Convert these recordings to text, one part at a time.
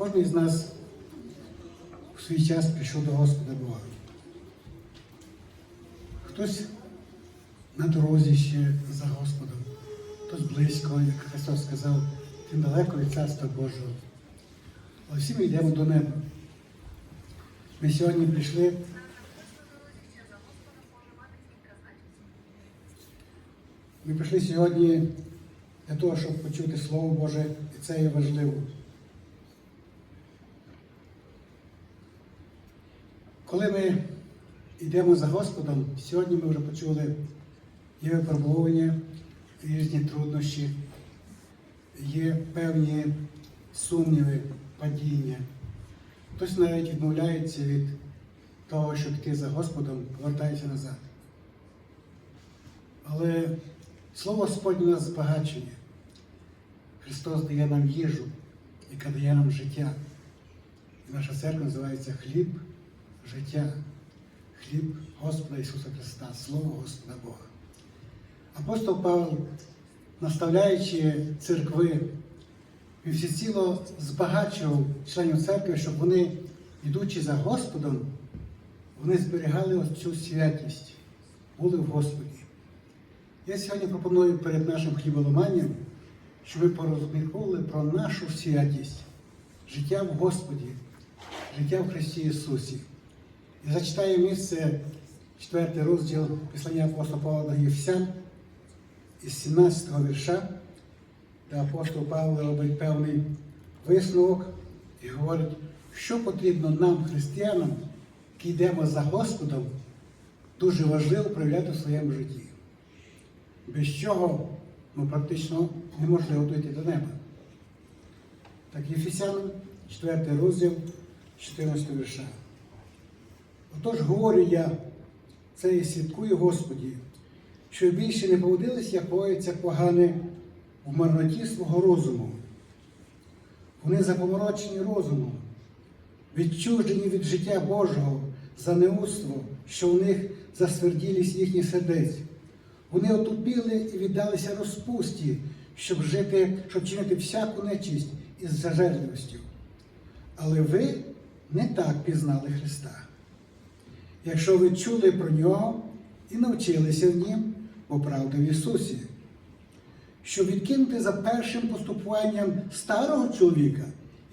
Кожен з нас в свій час прийшов до Господа Бога. Хтось на дорозі ще за Господом, хтось близько, як Христос сказав, тим далеко від Царства Божого. Але всі ми йдемо до неба. Ми сьогодні прийшли. Ми прийшли сьогодні для того, щоб почути Слово Боже, і це є важливо. Коли ми йдемо за Господом, сьогодні ми вже почули є випробування, різні труднощі, є певні сумніви, падіння. Хтось навіть відмовляється від того, щоб йти за Господом, повертається назад. Але Слово Господнє нас збагачує. Христос дає нам їжу, яка дає нам життя. І наша церква називається хліб життя, хліб Господа Ісуса Христа, Слово Господа Бога. Апостол Павло, наставляючи церкви, він всеціло збагачував членів церкви, щоб вони, йдучи за Господом, вони зберігали цю святість, були в Господі. Я сьогодні пропоную перед нашим хліболоманням, щоб ви порозмірковували про нашу святість, життя в Господі, життя в Христі Ісусі. І зачитаю місце, 4 розділ Післання апостола Павла до Євсян, із 17 вірша, де апостол Павло робить певний висновок і говорить, що потрібно нам, християнам, які йдемо за Господом, дуже важливо проявляти в своєму житті. Без чого ну, практично неможливо дойти до неба. Так, Єфесянам, 4 розділ, 14 вірша. Отож говорю я, це і свідкую Господі, що більше не поводились, як поводяться погане в марноті свого розуму. Вони запоморочені розумом, відчужені від життя Божого за неуство, що в них засверділість їхніх сердець. Вони отупіли і віддалися розпусті, щоб жити, щоб чинити всяку нечисть із зажерливістю. Але ви не так пізнали Христа. Якщо ви чули про нього і навчилися в нім, бо правда в Ісусі, щоб відкинути за першим поступуванням старого чоловіка,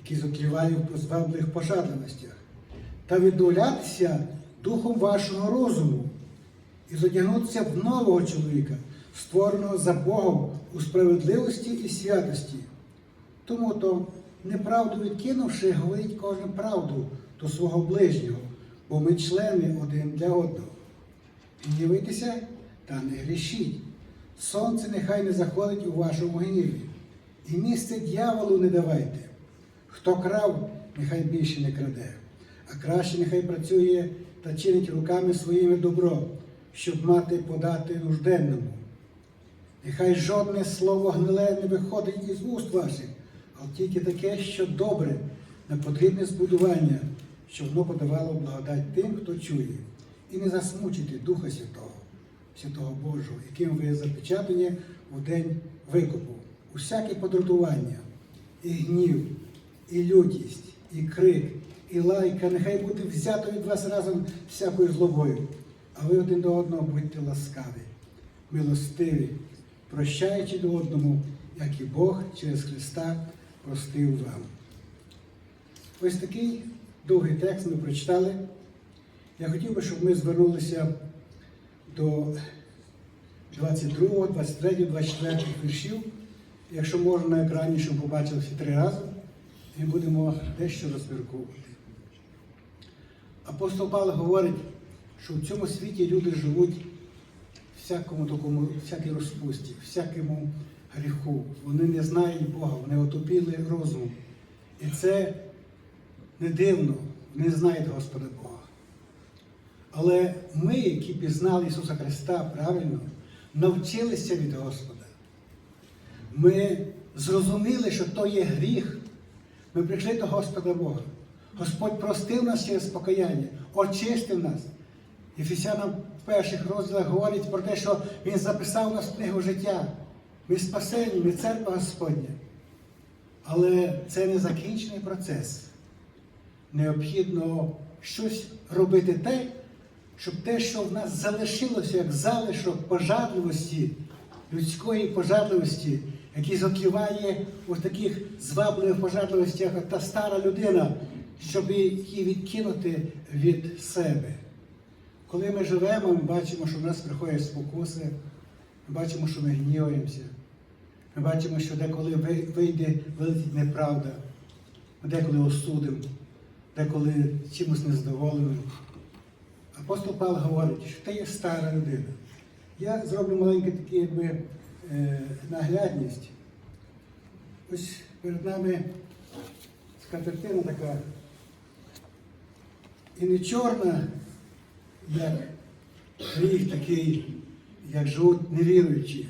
який закліває в звабливих пожадливостях, та віддолятися духом вашого розуму і задягнутися в нового чоловіка, створеного за Богом у справедливості і святості. Тому то, неправду відкинувши, говоріть кожен правду до свого ближнього, бо ми члени один для одного. Гнівитися та не грішіть. Сонце нехай не заходить у вашому гніві, і місце дьяволу не давайте. Хто крав, нехай більше не краде, а краще нехай працює та чинить руками своїми добро, щоб мати подати нужденному. Нехай жодне слово гниле не виходить із уст ваших, а тільки таке, що добре, на потрібне збудування, щоб воно подавало благодать тим, хто чує, і не засмучити Духа Святого, Святого Божого, яким ви запечатані у день викупу. Усяке подратування, і гнів, і лютість, і крик, і лайка, нехай буде взято від вас разом всякою злобою, а ви один до одного будьте ласкаві, милостиві, прощаючи до одному, як і Бог через Христа простив вам. Ось такий довгий текст ми прочитали. Я хотів би, щоб ми звернулися до 22, 23, 24 віршів. Якщо можна на екрані, щоб побачили всі три рази, і будемо дещо розмірковувати. Апостол Павло говорить, що в цьому світі люди живуть всякому такому, всякій розпусті, всякому гріху. Вони не знають Бога, вони отопіли розум. І це не дивно, не знають Господа Бога. Але ми, які пізнали Ісуса Христа правильно, навчилися від Господа. Ми зрозуміли, що то є гріх. Ми прийшли до Господа Бога. Господь простив нас через покаяння, очистив нас. Ефесянам в перших розділах говорить про те, що Він записав нас в книгу життя. Ми спасені, ми церква Господня. Але це не закінчений процес. Необхідно щось робити те, щоб те, що в нас залишилося як залишок пожадливості, людської пожадливості, який затліває у таких звабливих пожадливостях як та стара людина, щоб її відкинути від себе. Коли ми живемо, ми бачимо, що в нас приходять спокуси, ми бачимо, що ми гніваємося. Ми бачимо, що деколи вийде вилетить неправда, ми деколи осудимо, деколи чимось незадоволеним. Апостол Павло говорить, що ти є стара людина. Я зроблю маленьку таку якби, е, наглядність. Ось перед нами скатертина така. І не чорна, як гріх такий, як живуть невіруючі.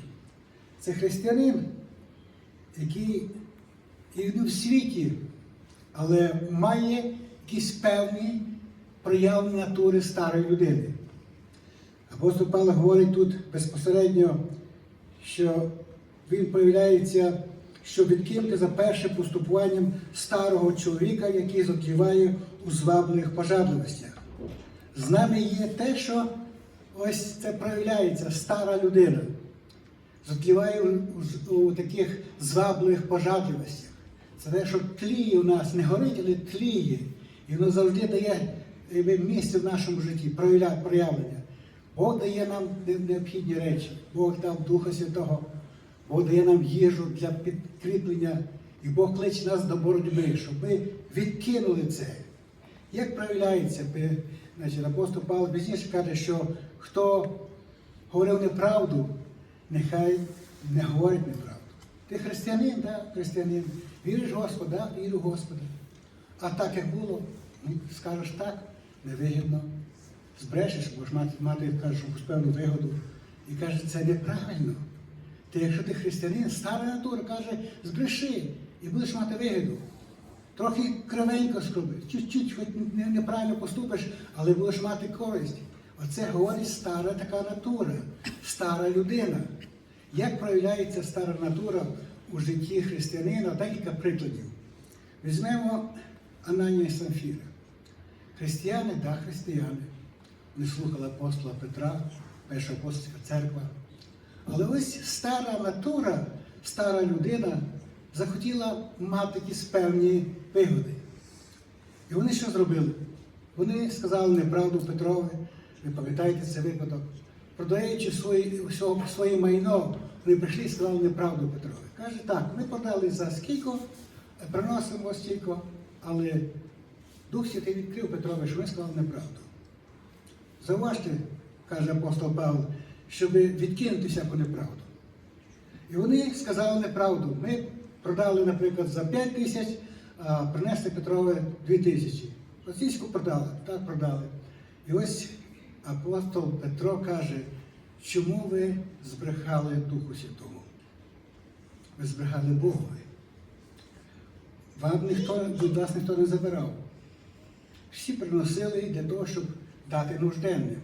Це християнин, який і в світі, але має якісь певні проявлення натури старої людини. Апостол Павло говорить тут безпосередньо, що він проявляється, щоб відкинути за першим поступуванням старого чоловіка, який затліває у звабливих пожадливостях. З нами є те, що ось це проявляється стара людина затліває у, таких звабливих пожадливостях. Це те, що тліє у нас, не горить, але тліє. І воно завжди дає місце в нашому житті, проявлення. Бог дає нам необхідні речі, Бог дав Духа Святого, Бог дає нам їжу для підкріплення, і Бог кличе нас до боротьби, щоб ми відкинули це. Як проявляється, значить, апостол Павло пізніше каже, що хто говорив неправду, нехай не говорить неправду. Ти християнин, да, християнин. Віриш в Господа, да, вірю в Господа. А так як було, ну, скажеш так, невигідно. Збрешеш, будеш мати, мати кажеш, якусь певну вигоду. І каже, це неправильно. Ти, якщо ти християнин, стара натура каже, збреши і будеш мати вигоду. Трохи кривенько скроби, чуть-чуть, хоч неправильно поступиш, але будеш мати користь. Оце говорить стара така натура, стара людина. Як проявляється стара натура у житті християнина? Декілька прикладів. Візьмемо Ананія і Самфіра. Християни, да, християни. Вони слухали апостола Петра, перша апостольська церква. Але ось стара натура, стара людина захотіла мати якісь певні вигоди. І вони що зробили? Вони сказали неправду Петрові, ви пам'ятаєте цей випадок. Продаючи всього- своє майно, вони прийшли і сказали неправду Петрові. Каже, так, ми продали за скільки, приносимо стільки, але Дух Святий відкрив Петрові, що ви сказали неправду. Зауважте, каже апостол Павло, щоб відкинути всяку неправду. І вони сказали неправду. Ми продали, наприклад, за 5 тисяч, а принесли Петрове 2 тисячі. Російську продали, так продали. І ось апостол Петро каже, чому ви збрехали Духу Святому? Ви збрехали Богові. Вам ніхто від вас ніхто не забирав. Всі приносили для того, щоб дати нужденним.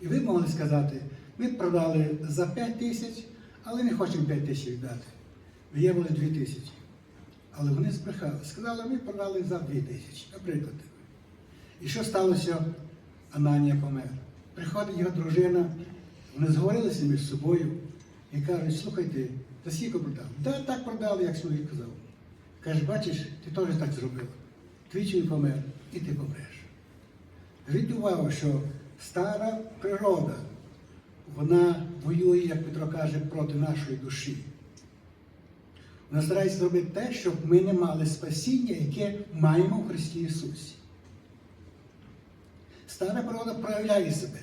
І ви могли сказати, ми продали за 5 тисяч, але не хочемо 5 тисяч віддати. Виявили 2 тисячі. Але вони збрехали. Сказали, ми продали за 2 тисячі, наприклад. І що сталося? Ананія помер. Приходить його дружина, вони зговорилися між собою і кажуть, слухайте, за скільки продав? Да, так продали, як чоловік казав. Каже, бачиш, ти теж так зробив. Твій чоловік помер, і ти помреш. Зверніть увагу, що стара природа, вона воює, як Петро каже, проти нашої душі. Вона старається зробити те, щоб ми не мали спасіння, яке маємо в Христі Ісусі. Стара природа проявляє себе.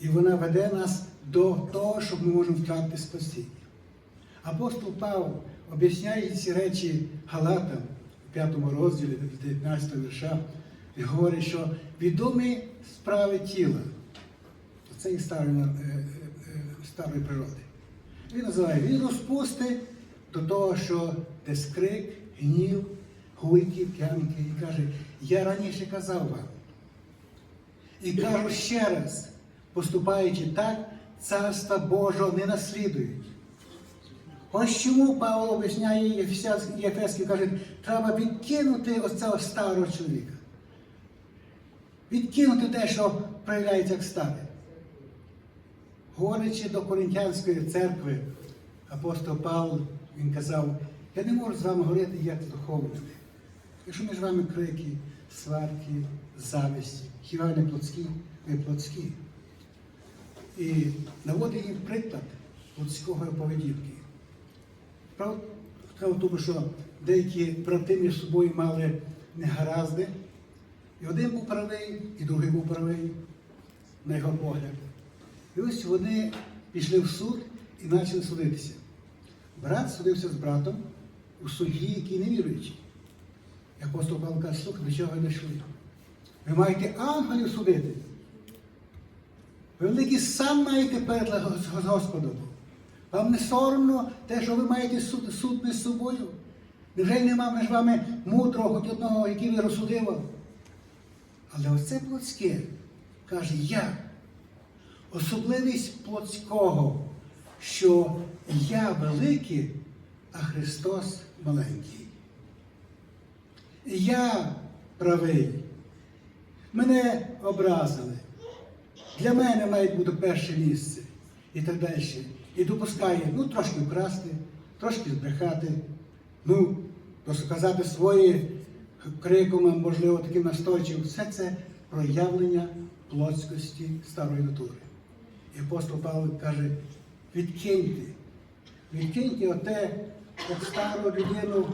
І вона веде нас до того, щоб ми можемо втратити спасіння. Апостол Павло об'ясняє ці речі Галатам у 5 розділі 19 вірша і говорить, що відомі справи тіла. Це і старої, е, е, е, старої природи. Він називає він розпусти до того, що десь крик, гнів, гуйки, п'янки. І каже, я раніше казав вам. І кажу ще раз, поступаючи так, царства Божого не наслідують. Ось чому Павло об'ясняє Єфесським, каже, треба відкинути оцього старого чоловіка. Відкинути те, що проявляється як старе. Говорячи до Коринтянської церкви, апостол Павло, він казав, я не можу з вами говорити як духовними. Якщо між вами крики, сварки, зависть, хіба не плотські, ви плотські. І наводить їм приклад людського поведінки. Правда в тому, що деякі брати між собою мали негаразди, і один був правий, і другий був правий, на його погляд. І ось вони пішли в суд і почали судитися. Брат судився з братом у суді, який не віруючий. І апостол Павло каже, слухай, до чого ви дійшли? Ви маєте ангелів судити. Ви великий сам маєте перед Господом. Вам не соромно те, що ви маєте суд, суд між собою? Невже нема між вами мудрого, хоч одного, який ви розсудив? Але оце плотське, каже я. Особливість плотського, що я великий, а Христос маленький. Я правий. Мене образили. Для мене має бути перше місце і так далі. І допускає, ну, трошки вкрасти, трошки збрехати, ну, просто свої криком, можливо, таким настойчивим. Все це проявлення плотськості старої натури. І апостол Павло каже, відкиньте, відкиньте оте, як стару людину,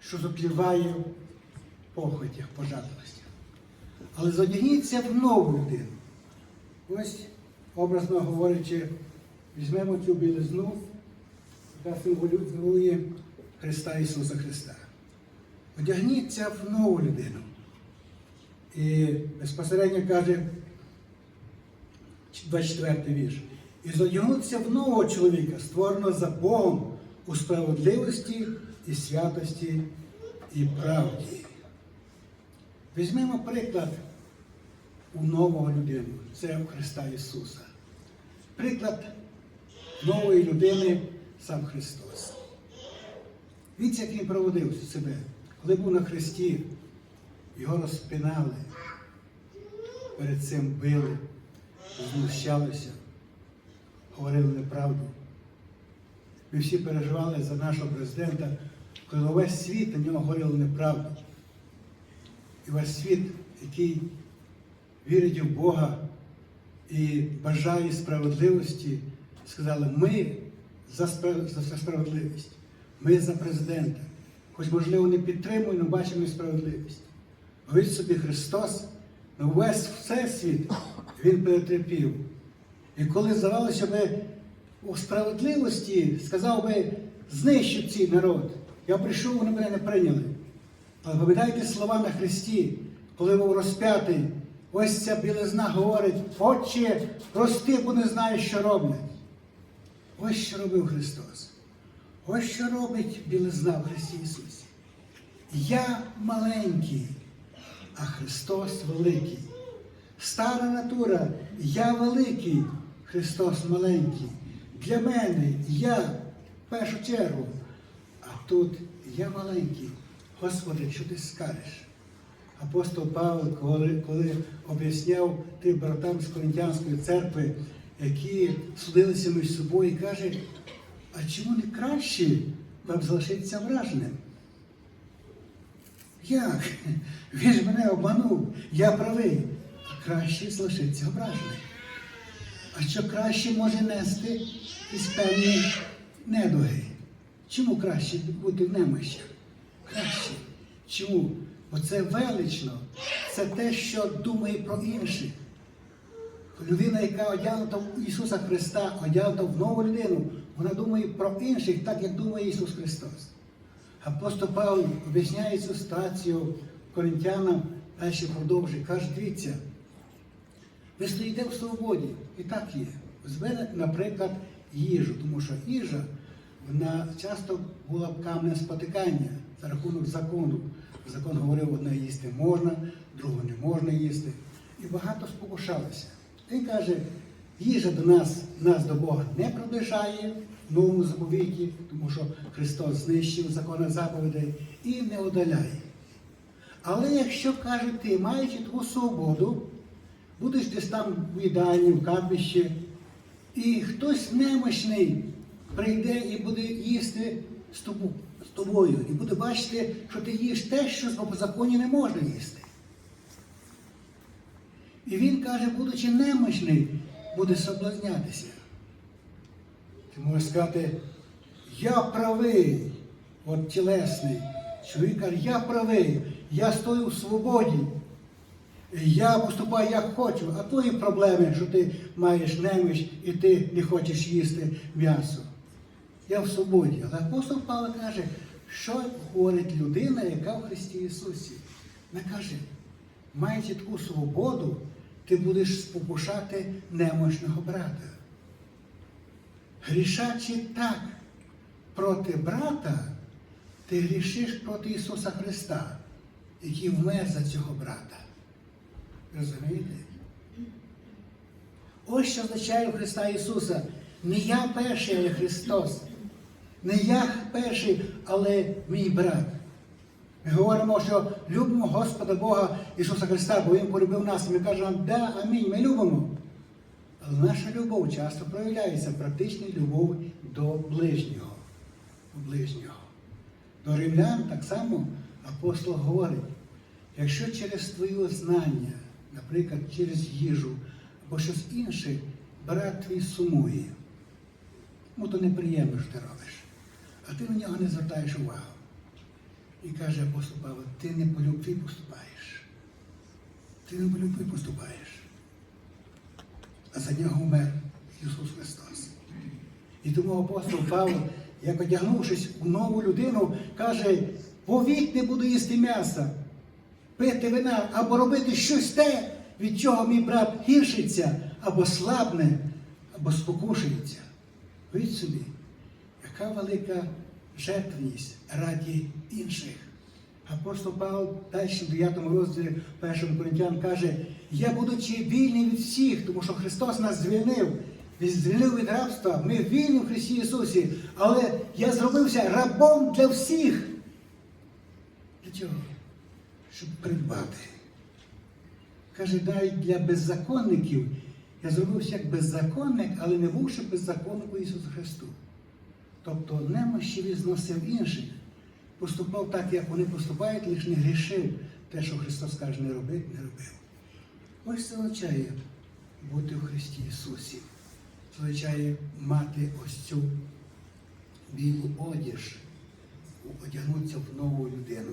що запліває в похотях, пожадливостях. Але задягніться в нову людину. Ось, образно говорячи, візьмемо цю білизну, яка символізує Христа Ісуса Христа. Одягніться в нову людину. І безпосередньо каже 24 вірш. І задягнуться в нового чоловіка, створеного за Богом у справедливості і святості і правді. Візьмемо приклад у нового людину. Це Христа Ісуса. Приклад нової людини сам Христос. Він як він проводив себе, коли був на Христі, його розпинали, перед цим били, знущалися, говорили неправду. Ми всі переживали за нашого президента, коли весь світ на нього говорили неправду. І весь світ, який вірить в Бога і бажає справедливості, сказали, ми за спра- за справедливість, ми за президента. Хоч, можливо, не підтримуємо, бачимо справедливість. Говорить собі Христос, на весь всесвіт Він перетерпів. І коли здавалося би у справедливості, сказав би, знищив цей народ. Я прийшов, вони мене не прийняли. Але пам'ятайте слова на Христі, коли був розп'ятий, ось ця білизна говорить, Отче, прости, бо не знаю, що роблять. Ось що робив Христос. Ось що робить білизна в Христі Ісусі. Я маленький, а Христос великий. Стара натура, я великий, Христос маленький. Для мене я в першу чергу. А тут я маленький. Господи, що ти скажеш? Апостол Павло, коли, коли об'ясняв тим братам з Коринтянської церкви, які судилися між собою, і каже, а чому не краще вам залишитися враженим? Як? Він ж мене обманув, я правий, а краще залишитися ображеним. А що краще може нести якісь певні недуги? Чому краще бути в немощах? Краще. Чому? Бо це велично, це те, що думає про інших. Людина, яка одягнута в Ісуса Христа, одягнута в нову людину, вона думає про інших, так як думає Ісус Христос. Апостол Павло об'ясняє цю ситуацію коринтянам, далі продовжує. Каже, дивіться, ви стоїте в свободі, і так є. Візьмете, наприклад, їжу, тому що їжа вона часто була б камнем спотикання за рахунок закону. Закон говорив, одне їсти можна, друге не можна їсти. І багато спокушалися. Він каже, їжа до нас, нас до Бога не приближає, в новому заповіті, тому що Христос знищив закони заповідей і не удаляє. Але якщо каже ти, маючи таку свободу, будеш десь там в їдальні, в капищі, і хтось немощний прийде і буде їсти з тобою, і буде бачити, що ти їш те, що по законі не можна їсти. І він каже, будучи немощний, буде соблазнятися. Ти можеш сказати, я правий, от тілесний. Чоловік каже, я правий, я стою в свободі. Я поступаю як хочу, а твої проблеми, що ти маєш неміч і ти не хочеш їсти м'ясо. Я в свободі. Але апостол Павло каже, що говорить людина, яка в Христі Ісусі. Вона каже, маючи таку свободу, ти будеш спокушати немощного брата. Грішачи так проти брата, ти грішиш проти Ісуса Христа, який вмер за цього брата. Розумієте? Ось що означає Христа Ісуса. Не я перший, але Христос. Не я перший, але мій брат. Ми говоримо, що любимо Господа Бога Ісуса Христа, бо Він полюбив нас. І ми кажемо, да, амінь, ми любимо. Але наша любов часто проявляється в практичній любові до ближнього. Ближнього. До римлян так само апостол говорить, якщо через твоє знання, наприклад, через їжу або щось інше, брат твій сумує, ну то неприємно що ти робиш, а ти на нього не звертаєш увагу. І каже апостол Павло, ти не по любві поступаєш. Ти не по любві поступаєш. А за нього вмер Ісус Христос. І тому апостол Павло, як одягнувшись у нову людину, каже, повік не буду їсти м'яса, пити вина або робити щось те, від чого мій брат гіршиться, або слабне, або спокушується. Від собі, яка велика жертвність раді інших. Апостол Павло в 9 розділі 1 Коринтян каже, я будучи вільний від всіх, тому що Христос нас звільнив. Він звільнив від рабства. Ми вільні в Христі Ісусі, але я зробився рабом для всіх. Для чого? Щоб придбати. Каже, навіть для беззаконників я зробився як беззаконник, але не бувши беззаконнику Ісусу Христу. Тобто немощі він зносив інших, поступав так, як вони поступають, лише не грішив те, що Христос каже, не робити, не робив. Ось це означає бути в Христі Ісусі. Це означає мати ось цю білу одіж, одягнутися в нову людину.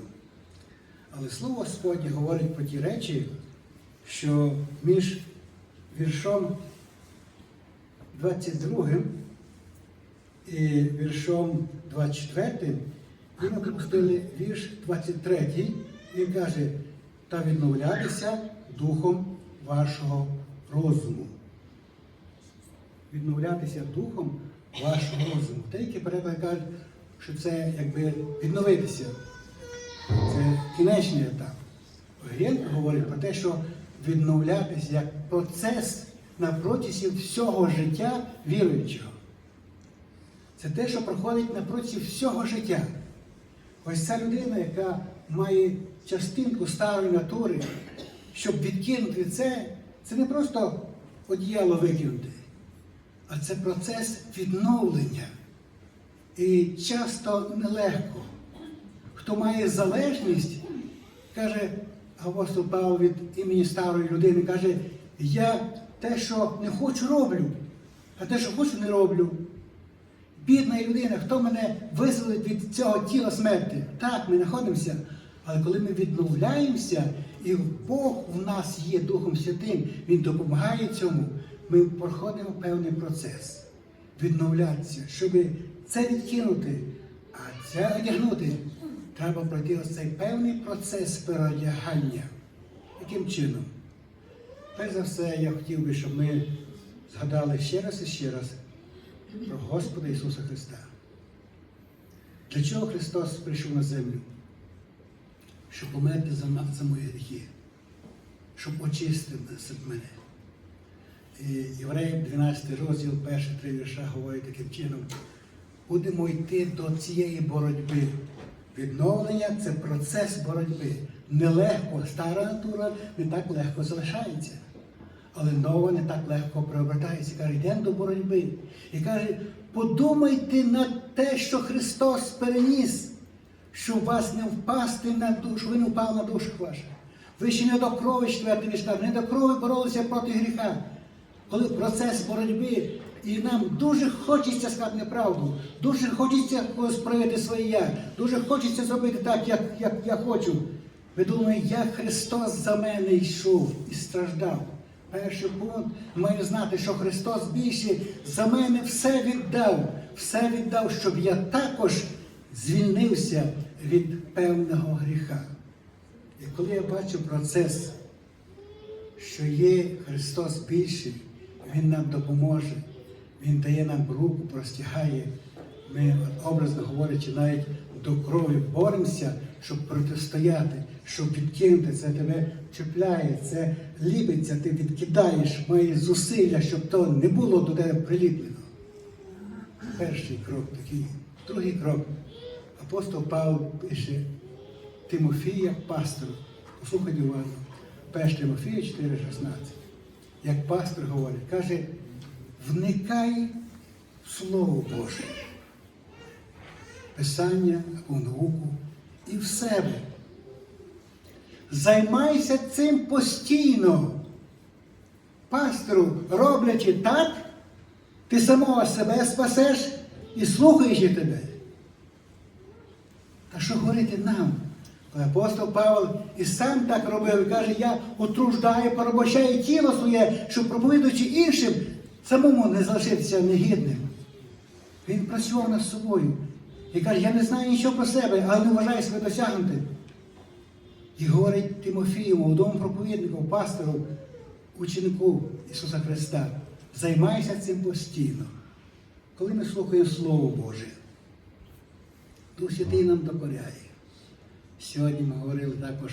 Але слово Господнє говорить про ті речі, що між віршом 22 і віршом 24 і ми пропустили вірш 23, він каже, та відновлятися духом вашого розуму. Відновлятися духом вашого розуму. Деякі переклади кажуть, що це якби відновитися. Це кінечний етап. Грєнко говорить про те, що відновлятися як процес на протязі всього життя віруючого. Це те, що проходить на протязі всього життя. Ось ця людина, яка має частинку старої натури, щоб відкинути це, це не просто одіяло викинути, а це процес відновлення. І часто нелегко. Хто має залежність, каже апостол Павло від імені старої людини, каже, я те, що не хочу, роблю, а те, що хочу, не роблю. Бідна людина, хто мене визволить від цього тіла смерті? Так, ми знаходимося. Але коли ми відновляємося, і Бог в нас є Духом Святим, Він допомагає цьому, ми проходимо певний процес. Відновлятися, щоб це відкинути, а це одягнути, треба пройти ось цей певний процес переодягання. Яким чином? Перш за все, я хотів би, щоб ми згадали ще раз і ще раз про Господа Ісуса Христа. Для чого Христос прийшов на землю? Щоб померти за, за мої гріхи, щоб очистити нас мене. І Євреїв 12 розділ, перші три вірша говорять таким чином, будемо йти до цієї боротьби. Відновлення це процес боротьби. Нелегко, стара натура не так легко залишається. Але нова не так легко преобертається. Каже, йдемо до боротьби. І каже, подумайте над те, що Христос переніс, щоб вас не впасти на душу, ви не впали на душу вашу. Ви ще не до крові, четвертий вірш каже, не до крові боролися проти гріха. Коли процес боротьби, і нам дуже хочеться сказати неправду, дуже хочеться когось проявити своє я, дуже хочеться зробити так, як, як я хочу. Ви думаєте, як Христос за мене йшов і страждав. Перший пункт маю знати, що Христос більше за мене все віддав, все віддав, щоб я також звільнився від певного гріха. І коли я бачу процес, що є Христос більший, Він нам допоможе, Він дає нам руку, простягає. Ми, образно говорячи, навіть до крові боремося, щоб протистояти, щоб відкинути, це тебе чіпляє, це ліпиться, ти відкидаєш, маєш зусилля, щоб то не було до тебе приліплено. Перший крок такий. Другий крок. Апостол Павло пише Тимофія пастору. Послухайте уважно. 1 Тимофія 4,16. Як пастор говорить, каже, вникай в Слово Боже, Писання науку і в себе. Займайся цим постійно. Пастору, роблячи так, ти самого себе спасеш і слухаючи тебе. Та що говорити нам? Апостол Павел і сам так робив, каже, я утруждаю, порабощаю тіло своє, щоб проповідуючи іншим, самому не залишитися негідним. Він працював над собою. І каже, я не знаю нічого про себе, але не вважаю себе досягнутим. І говорить Тимофію, молодому проповіднику, пастору, ученику Ісуса Христа, займайся цим постійно. Коли ми слухаємо Слово Боже, Дух Святий нам докоряє. Сьогодні ми говорили також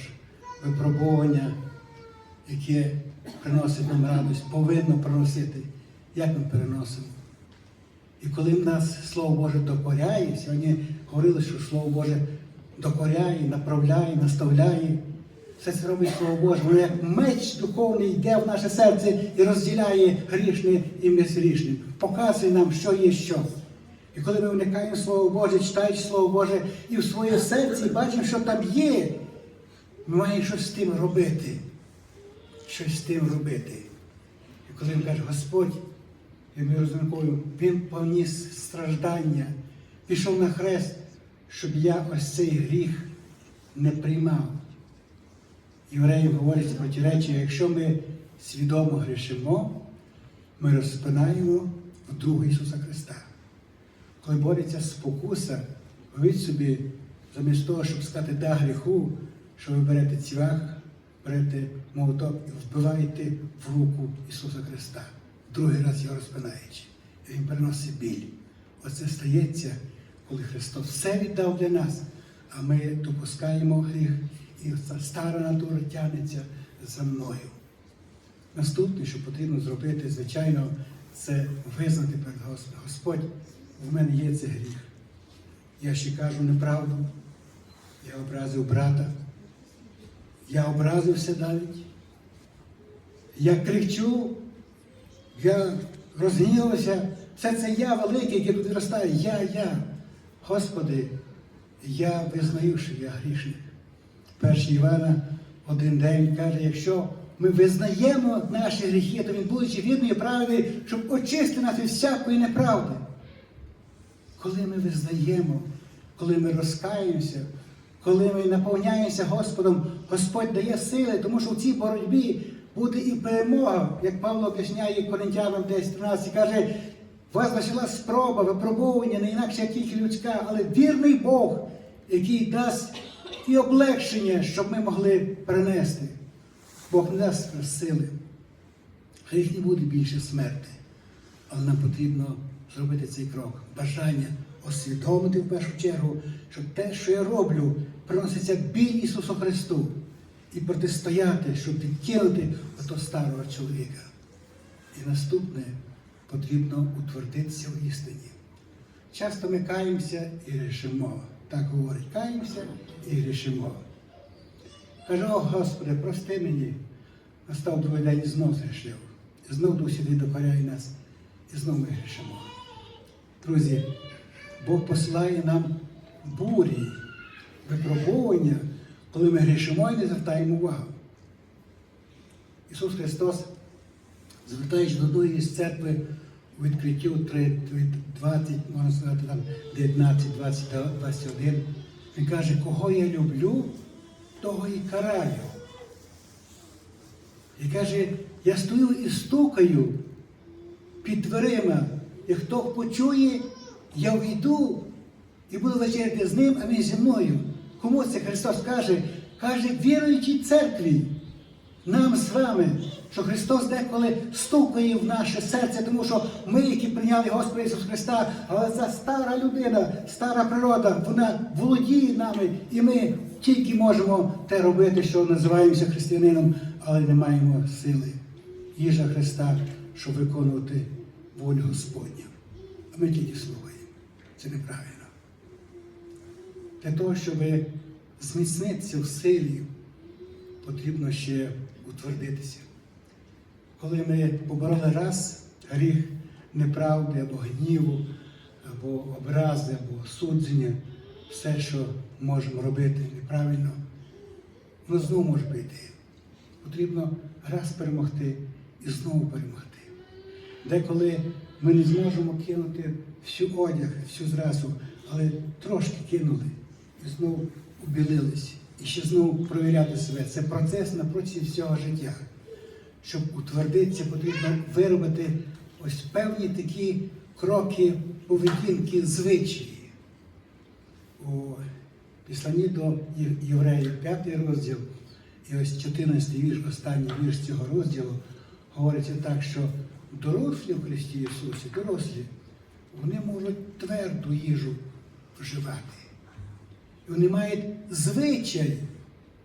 випробування, яке приносить нам радість, повинно приносити, як ми переносимо. І коли в нас Слово Боже докоряє, сьогодні говорили, що Слово Боже докоряє, направляє, наставляє. Все це робить Слово Боже, воно як меч духовний йде в наше серце і розділяє грішне і безгрішне, показує нам, що є що. І коли ми вникаємо Слово Боже, читаючи Слово Боже і в своє серце, і бачимо, що там є, ми маємо щось з тим робити. Щось з тим робити. І коли він каже, Господь, і ми розраховуємо, Він поніс страждання, пішов на хрест, щоб я ось цей гріх не приймав. Євреїв говориться протиречення, якщо ми свідомо грішимо, ми розпинаємо в друга Ісуса Христа. Коли бореться спокуса, уявіть собі, замість того, щоб сказати да гріху, що ви берете цвях, берете молоток і вбиваєте в руку Ісуса Христа, другий раз його розпинаючи. І Він переносить біль. Оце стається, коли Христос все віддав для нас, а ми допускаємо гріх, і стара натура тягнеться за мною. Наступне, що потрібно зробити, звичайно, це визнати перед Господом. Господь, в мене є цей гріх. Я ще кажу неправду. Я образив брата. Я образився навіть. Я кричу, я розгнівався. Все це я великий, який тут. Я, я. Господи, я визнаю, що я грішник. Перший Івана один день каже, якщо ми визнаємо наші гріхи, то він, будучи вірний і правильний, щоб очистити нас від всякої неправди. Коли ми визнаємо, коли ми розкаємося, коли ми наповняємося Господом, Господь дає сили, тому що в цій боротьбі буде і перемога, як Павло об'ясняє Коринтянам 10.13, каже, вас почала спроба, випробовування, не інакше як тільки людська, але вірний Бог, який дасть і облегшення, щоб ми могли перенести. Бог не дасть сили. Гріх не буде більше смерти. Але нам потрібно зробити цей крок. Бажання освідомити в першу чергу, що те, що я роблю, приноситься біль Ісусу Христу. І протистояти, щоб відкинути ото старого чоловіка. І наступне потрібно утвердитися в істині. часто ми каємося і грішимо. Так говорить, каємося і грішимо. Каже, о Господи, прости мені. Настав другий день і знов згрішив. І знов Дух Святий докоряє нас, і знов ми грішимо. Друзі, Бог посилає нам бурі, випробовування, коли ми грішимо і не звертаємо увагу. Ісус Христос, звертаючись до одної з церкви у відкриттю 20, можна сказати, там 19, 20, 21, Він каже, кого я люблю, того і караю. І каже, я стою і стукаю під дверима, і хто почує, я війду і буду вечеряти з ним, а він зі мною. Кому це Христос каже? Каже, віруючій церкві, нам з вами, що Христос деколи стукає в наше серце, тому що ми, які прийняли Господа Ісуса Христа, але ця стара людина, стара природа, вона володіє нами, і ми тільки можемо те робити, що називаємося християнином, але не маємо сили. Їжа Христа, щоб виконувати волю Господню. А ми тільки слухаємо. Це неправильно. Для того, щоб зміцнитися в силі, потрібно ще утвердитися. Коли ми побороли раз гріх неправди або гніву, або образи, або судження, все, що можемо робити неправильно, воно знову може прийти. Потрібно раз перемогти і знову перемогти. Деколи ми не зможемо кинути всю одяг, всю зразу, але трошки кинули і знову убілились. І ще знову провіряти себе. Це процес на протязі всього життя. Щоб утвердитися, потрібно виробити ось певні такі кроки поведінки звичаї. У післанні до Євреїв 5 розділ, і ось 14 вірш, останній вірш цього розділу, говориться так, що дорослі в Христі Ісусі, дорослі, вони можуть тверду їжу вживати. І вони мають звичай,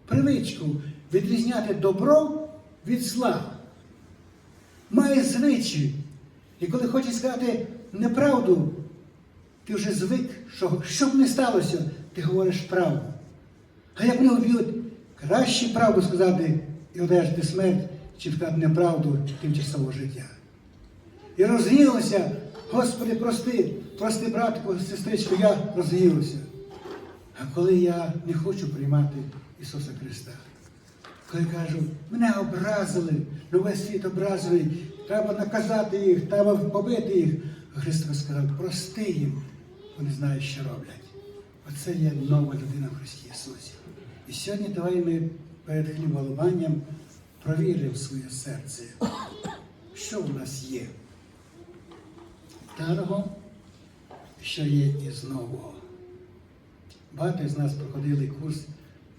привичку відрізняти добро від зла. Має звичай. І коли хоче сказати неправду, ти вже звик, що що б не сталося, ти говориш правду. А як мене вб'ють, краще правду сказати і одержати смерть, чим сказати неправду тимчасового життя. І розгнівався, Господи, прости, прости, братку, сестричку, я розгнівався. А коли я не хочу приймати Ісуса Христа, коли кажу, мене образили, ну весь світ образили, треба наказати їх, треба побити їх. Христос сказав, прости їм, вони знають, що роблять. Оце є нова людина в Христі Ісусі. І сьогодні давай ми перед хліболоманням провіримо своє серце, що в нас є. Старого, що є із нового. Багато з нас проходили курс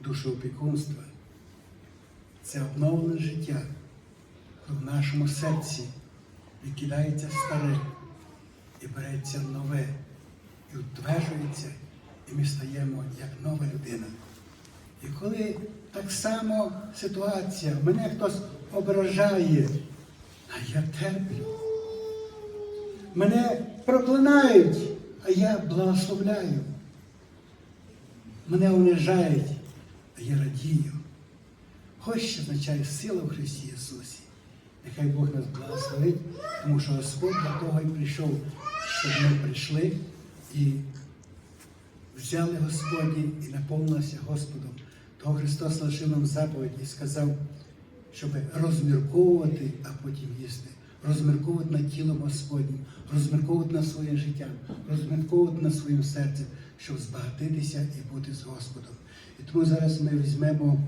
душоопікунства. Це обновлене життя. В нашому серці відкидається старе і береться нове, і утверджується, і ми стаємо як нова людина. І коли так само ситуація, мене хтось ображає, а я терплю. Мене проклинають, а я благословляю. Мене унижають, а я радію. Що означає сила в Христі Ісусі. Нехай Бог нас благословить, тому що Господь для того і прийшов, щоб ми прийшли і взяли Господні і наповнилися Господом. Того Христос лишив нам заповідь і сказав, щоб розмірковувати, а потім їсти. Розмірковувати над тілом Господнім, розмірковувати над своїм життям, розмірковувати над своїм серцем, щоб збагатитися і бути з Господом. І тому зараз ми візьмемо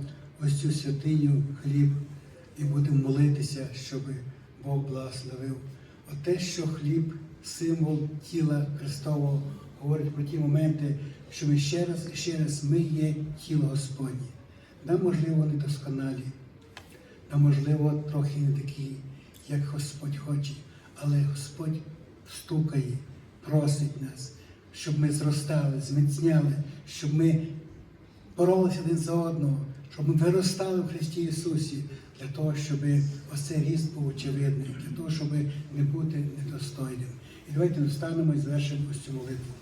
ось цю святиню, хліб і будемо молитися, щоб Бог благословив. Оте, що хліб, символ тіла Христового, говорить про ті моменти, що ми ще раз і ще раз ми є тіло Господнє. Нам, можливо, недосконалі, нам, можливо, трохи не такі, як Господь хоче, але Господь стукає, просить нас, щоб ми зростали, зміцняли, щоб ми боролися один за одного, щоб ми виростали в Христі Ісусі, для того, щоб оцей ріст був очевидний, для того, щоб не бути недостойним. І давайте встанемо і завершимо ось цю молитву.